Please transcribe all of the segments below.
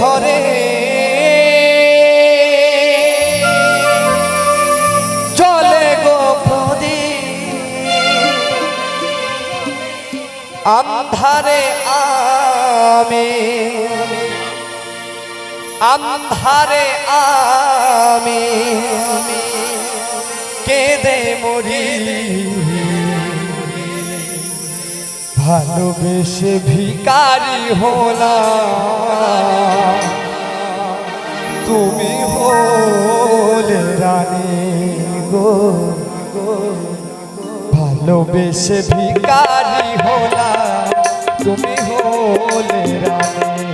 ঘরে। চলে গো আন্ধারে আমি আন্ধারে আমি কেঁদে মরি। ভালোবেসে ভিকারি হোলা তুমি হলে রানী গো। ভালোবেসে ভিকারি হোলা তুমি হলে রানী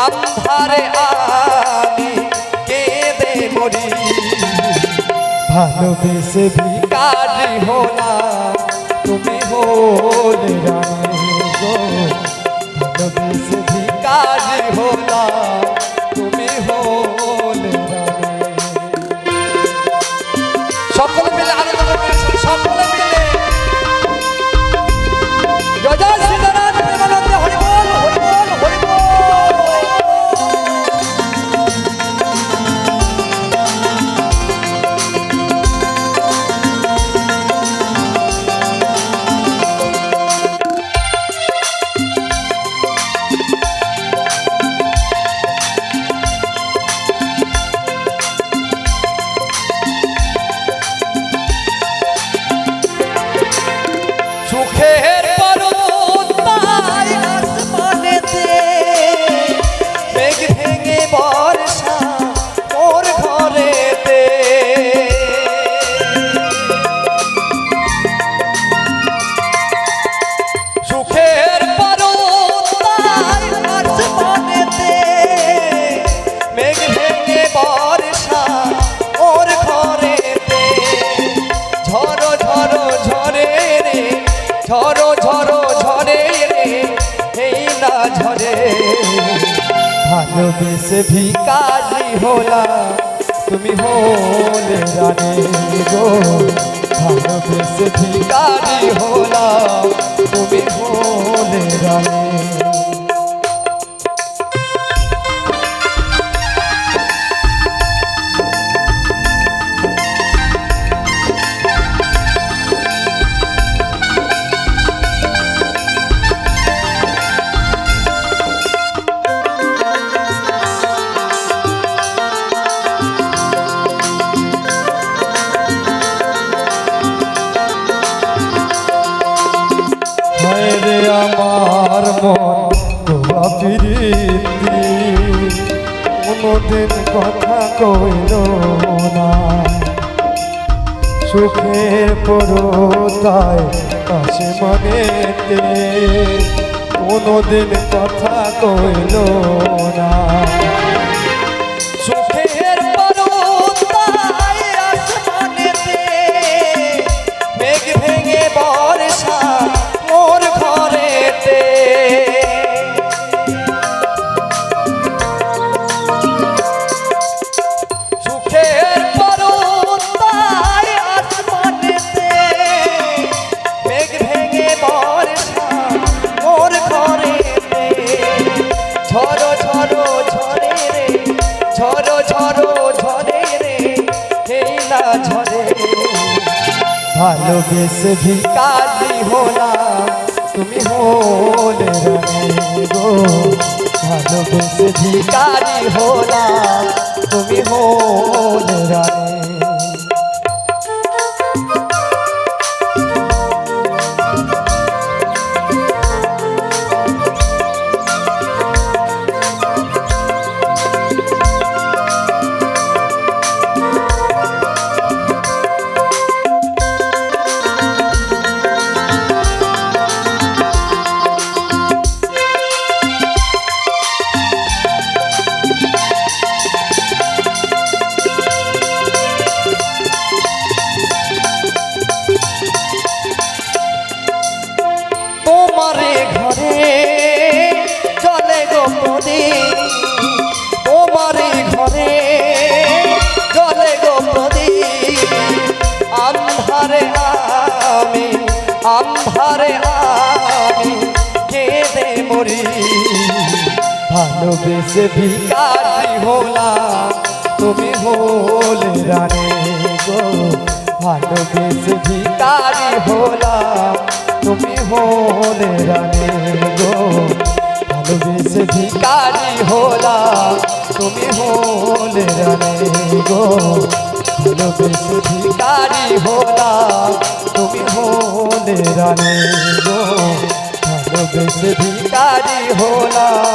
আন্ধারে আমি কেঁদে ভালোবেসে ভিকারি তুমি হলে ভালোবেসে ভিকারি হোলা। তুমি হলে রানী গো। ভালোবেসে ভিকারি হোলা। তুমি হলে রানী রে আমার মন কোনোদিন কথা কইল না। সুখের পরতায় কাছে মনেতে কোনোদিন কথা কইল না। ভালোবেসে ভিকারি হলাম। তুমি হলে গো। ভালোবেসে ভিকারি হলাম। তুমি হলে গোপনে তোমারই ঘরে জলে গোপনে আন্ধারে আমি আন্ধারে আমি কেঁদে মরি। ভালোবেসে ভিকারি হোলা তুমি হোল রানে গো। ভালোবেসে ভিকারি হোলা তুমি হোল রানে গো। ভালোবেসে ভিকারি হোলা, তুমি হলে রে গো। বেশ ভিকারি হোলা, তুমি হলে রে গো। বেশ ভিকারি হলাম